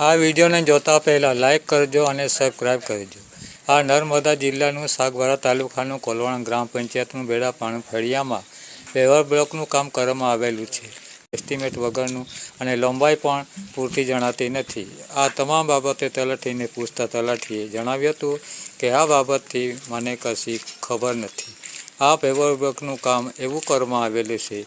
આ વિડીયોને જોતા પહેલાં લાઇક કરજો અને સબસ્ક્રાઈબ કરજો. આ નર્મદા જિલ્લાનું સાગબારા તાલુકાનું કોલવણ ગ્રામ પંચાયતનું બેડા પાણી ફળિયામાં પેવર બ્લોકનું કામ કરવામાં આવેલું છે. એસ્ટિમેટ વગરનું અને લંબાઈ પણ પૂરતી જણાતી નથી. આ તમામ બાબતે તલાટીને પૂછતા તલાટીએ જણાવ્યું હતું કે આ બાબતથી મને કશી ખબર નથી. આ પેવર બ્લોકનું કામ એવું કરવામાં આવેલું છે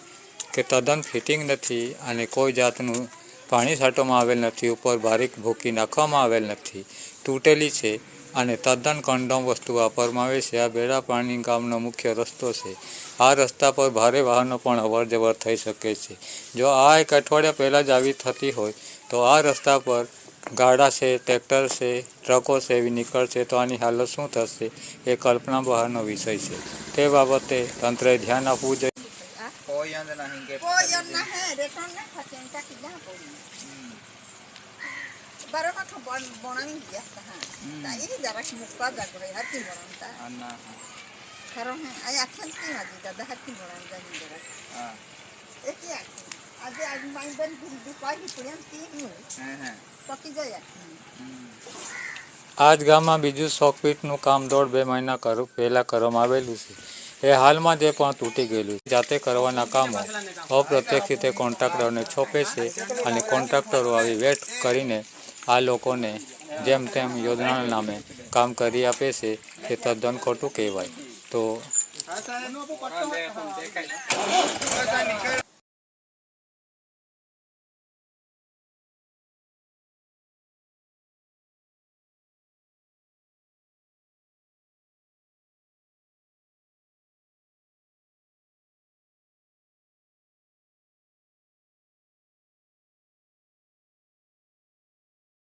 કે તદ્દન ફિટિંગ નથી અને કોઈ જાતનું પાણી છાંટવામાં આવેલ નથી, ઉપર બારીક ભૂકી નાખવામાં આવેલ નથી, તૂટેલી છે અને તદ્દન કંડમ વસ્તુ વાપરવામાં આવે છે. આ બેડા પાણી ગામનો મુખ્ય રસ્તો છે. આ રસ્તા પર ભારે વાહનો પણ અવર જવર થઈ શકે છે. જો આ એક અઠવાડિયા પહેલાં જ આવી થતી હોય, તો આ રસ્તા પર ગાડા છે, ટ્રેક્ટર છે, ટ્રકો છે એવી નીકળશે તો આની હાલત શું થશે એ કલ્પના બહારનો વિષય છે. તે બાબતે તંત્રએ ધ્યાન આપવું જોઈએ. કોઈ અંદ નહીં કે Poyan na he, return na patin ka kaya po. Baro ka ka bon bonang ya ta ha. Ta iri dara ki mukka da gore hati bonang ta. Anna Karo he ay akhan ki ma di da hati bonang da ni dara. હા Eki akhan. Ade aj mai ben bil du pa hi puyan ti nu. હે હે Paki jaya. આ જ ગામમાં બીજું સોકપીટનું કામ દોઢ બે મહિના કર પહેલાં કરવામાં આવેલું છે એ હાલમાં જે પણ તૂટી ગયેલું જાતે કરવાના કામો અપ્રત્યક્ષ રીતે કોન્ટ્રાક્ટરને છોપે છે અને કોન્ટ્રાક્ટરો આવી વેટ કરીને આ લોકોને જેમ તેમ યોજનાના નામે કામ કરી આપે છે તે તદ્દન ખોટું કહેવાય. તો